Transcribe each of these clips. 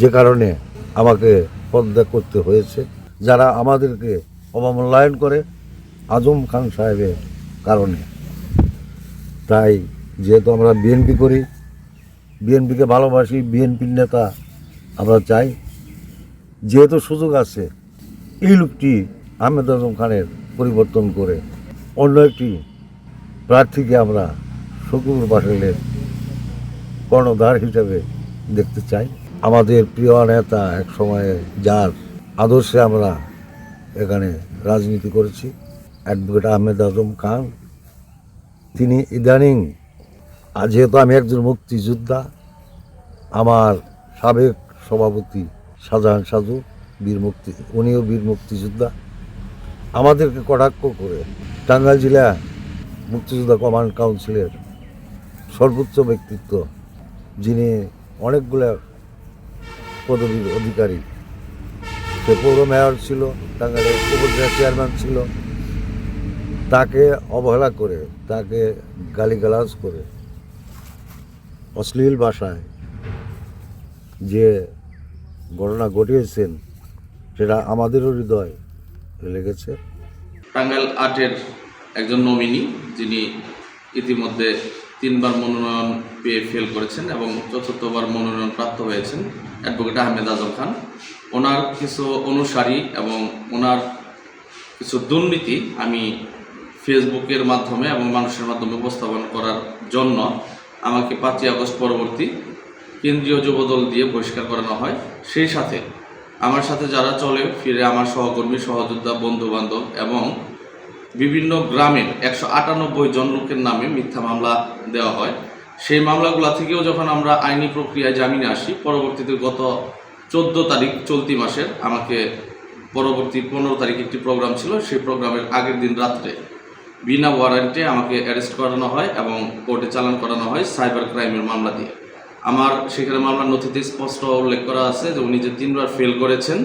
যে কারণে আমাকে পদত্যাগ করতে হয়েছে। যারা আমাদেরকে অবমূল্যায়ন করে, আজম খান সাহেবের কারণে। তাই যেহেতু আমরা বিএনপি করি, বিএনপিকে ভালোবাসি, বিএনপির নেতা আমরা চাই। যেহেতু সুযোগ আছে এই লোকটি আহমেদ আজম খানের পরিবর্তন করে অন্য একটি প্রার্থীকে আমরা শকুর বাসেলের কর্ণধার হিসাবে দেখতে চাই। আমাদের প্রিয় নেতা এক সময়ে যার আদর্শে আমরা এখানে রাজনীতি করেছি, অ্যাডভোকেট আহমেদ আজম খান। তিনি ইদানিং, আর যেহেতু আমি একজন মুক্তিযোদ্ধা, আমার সাবেক সভাপতি শাহজাহান সাজু, বীর মুক্তি, উনিও বীর মুক্তিযোদ্ধা। আমাদেরকে কটাক্ষ করে টাঙ্গাইল জেলা মুক্তিযোদ্ধা কমান্ড কাউন্সিলের সর্বোচ্চ ব্যক্তিত্ব, যিনি অনেকগুলো পদবীর অধিকারী। সে পৌর মেয়র ছিল, টাঙ্গাইলের উপজেলা চেয়ারম্যান ছিল। তাকে অবহেলা করে, তাকে গালিগালাজ করে অশ্লীল ভাষায় যে ঘটনা ঘটিয়েছেন, সেটা আমাদেরও হৃদয় লেগেছে। টাঙ্গাইল আটের একজন নমিনি, যিনি ইতিমধ্যে তিনবার মনোনয়ন পেয়ে ফেল করেছেন এবং চতুর্থবার মনোনয়ন প্রাপ্ত হয়েছেন অ্যাডভোকেট আহমেদ আজম খান। ওনার কিছু অনুসারী এবং ওনার কিছু দুর্নীতি আমি ফেসবুকের মাধ্যমে এবং মানুষের মাধ্যমে উপস্থাপন করার জন্য আমাকে পাঁচই আগস্ট পরবর্তী কেন্দ্রীয় যুবদল দিয়ে বহিষ্কার করানো হয়। সেই সাথে আমার সাথে যারা চলে ফিরে আমার সহকর্মী, সহযোদ্ধা বন্ধু বান্ধব এবং বিভিন্ন গ্রামের একশো আটানব্বই জন লোকের নামে মিথ্যা মামলা দেওয়া হয়। সেই মামলাগুলো থেকেও যখন আমরা আইনি প্রক্রিয়ায় জামিনে আসি, পরবর্তীতে গত চোদ্দ তারিখ চলতি মাসের আমাকে পরবর্তী পনেরো তারিখ একটি প্রোগ্রাম ছিল, সেই প্রোগ্রামের আগের দিন রাত্রে বিনা ওয়ারেন্টে আমাকে অ্যারেস্ট করানো হয় এবং কোর্টে চালান করানো হয় সাইবার ক্রাইমের মামলা দিয়ে। আমার সেখানে মামলার নথিতে স্পষ্ট উল্লেখ করা আছে যে উনি যে তিনবার ফেল করেছেন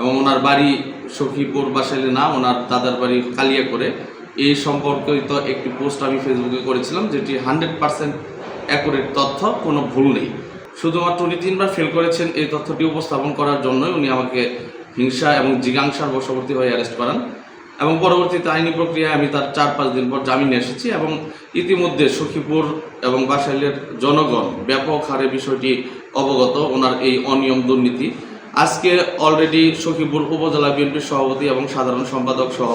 এবং ওনার বাড়ি সখীপুর বাসাইলে না, ওনার দাদার বাড়ি কালিয়া করে। এই সম্পর্কিত একটি পোস্ট আমি ফেসবুকে করেছিলাম, যেটি হান্ড্রেড পার্সেন্ট অ্যাকুরেট তথ্য, কোনো ভুল নেই। শুধুমাত্র উনি তিনবার ফেল করেছেন, এই তথ্যটি উপস্থাপন করার জন্যই উনি আমাকে হিংসা এবং জিজ্ঞাংসার বশবর্তী হয়ে অ্যারেস্ট করান। এবং পরবর্তীতে আইনি প্রক্রিয়ায় আমি তার চার পাঁচ দিন পর জামিনে এসেছি এবং ইতিমধ্যে সখীপুর এবং বাসাইলের জনগণ ব্যাপক হারে বিষয়টি অবগত ওনার এই অনিয়ম দুর্নীতি। আজকে অলরেডি সখীপুর উপজেলা বিএনপির সভাপতি এবং সাধারণ সম্পাদক সহ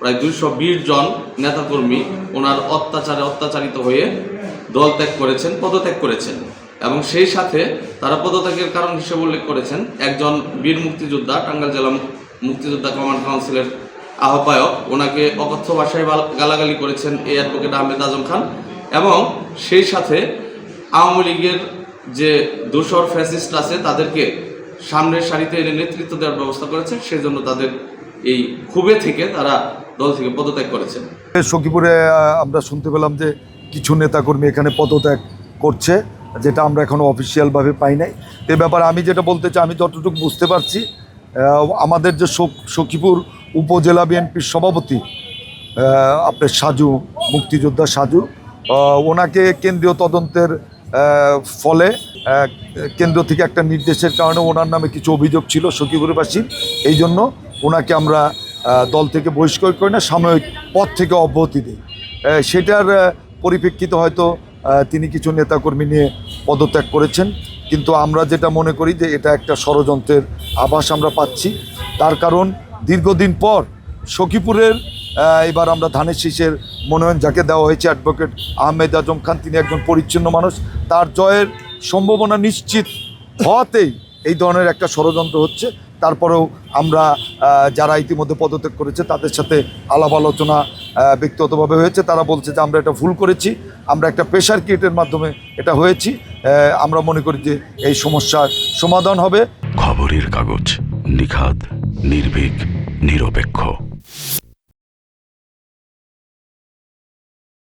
প্রায় দুইশো বিশ জন নেতাকর্মী ওনার অত্যাচারে অত্যাচারিত হয়ে দল ত্যাগ করেছেন, পদত্যাগ করেছেন। এবং সেই সাথে তারা পদত্যাগের কারণ হিসেবে উল্লেখ করেছেন একজন বীর মুক্তিযোদ্ধা, টাঙ্গাইল জেলা মুক্তিযোদ্ধা কমান্ড কাউন্সিলের আহ্বায়ক। ওনাকে অকথ্য ভাষায় গালাগালি করেছেন এই অ্যাডভোকেট আহমেদ আজম খান। এবং সেই সাথে আওয়ামী লীগের যে দোসর ফ্যাসিস্ট আছে, তাদেরকে সামনের সারিতে এনে নেতৃত্ব দেওয়ার ব্যবস্থা করেছেন সেই জন্য তাদের এই ক্ষোভে থেকে তারা দল থেকে পদত্যাগ করেছেন। সখীপুরে আমরা শুনতে পেলাম যে কিছু নেতাকর্মী এখানে পদত্যাগ করছে, যেটা আমরা এখনও অফিসিয়ালভাবে পাই নাই। এ ব্যাপারে আমি যেটা বলতে চাই, আমি যতটুকু বুঝতে পারছি আমাদের যে সখীপুর উপজেলা বিএনপির সভাপতি আপনার সাজু, মুক্তিযোদ্ধা সাজু ওনাকে কেন্দ্রীয় তদন্তের ফলে কেন্দ্র থেকে একটা নির্দেশের কারণে ওনার নামে কিছু অভিযোগ ছিল সখীপুরবাসীর এই জন্য ওনাকে আমরা দল থেকে বহিষ্কার করি না, সাময়িক পদ থেকে অব্যাহতি দিই। সেটার পরিপ্রেক্ষিতে হয়তো তিনি কিছু নেতাকর্মী নিয়ে পদত্যাগ করেছেন। কিন্তু আমরা যেটা মনে করি যে এটা একটা ষড়যন্ত্রের আভাস আমরা পাচ্ছি। তার কারণ দীর্ঘদিন পর সখীপুরের এবার আমরা ধানের শীষের মনোনয়ন যাকে দেওয়া হয়েছে অ্যাডভোকেট আহমেদ আজম খান, তিনি একজন পরিচ্ছন্ন মানুষ। তার জয়ের সম্ভাবনা নিশ্চিত হওয়াতেই এই ধরনের একটা ষড়যন্ত্র হচ্ছে। তারপরেও আমরা যারা ইতিমধ্যে পদত্যাগ করেছে, তাদের সাথে আলাপ আলোচনা ব্যক্তিগতভাবে হয়েছে। তারা বলছে যে, আমরা এটা ভুল করেছি। আমরা একটা প্রেশার ক্রিয়েটের মাধ্যমে এটা হয়েছি। আমরা মনে করি যে এই সমস্যার সমাধান হবে। খবরের কাগজ নিখাদ, নির্ভীক, নিরপেক্ষ।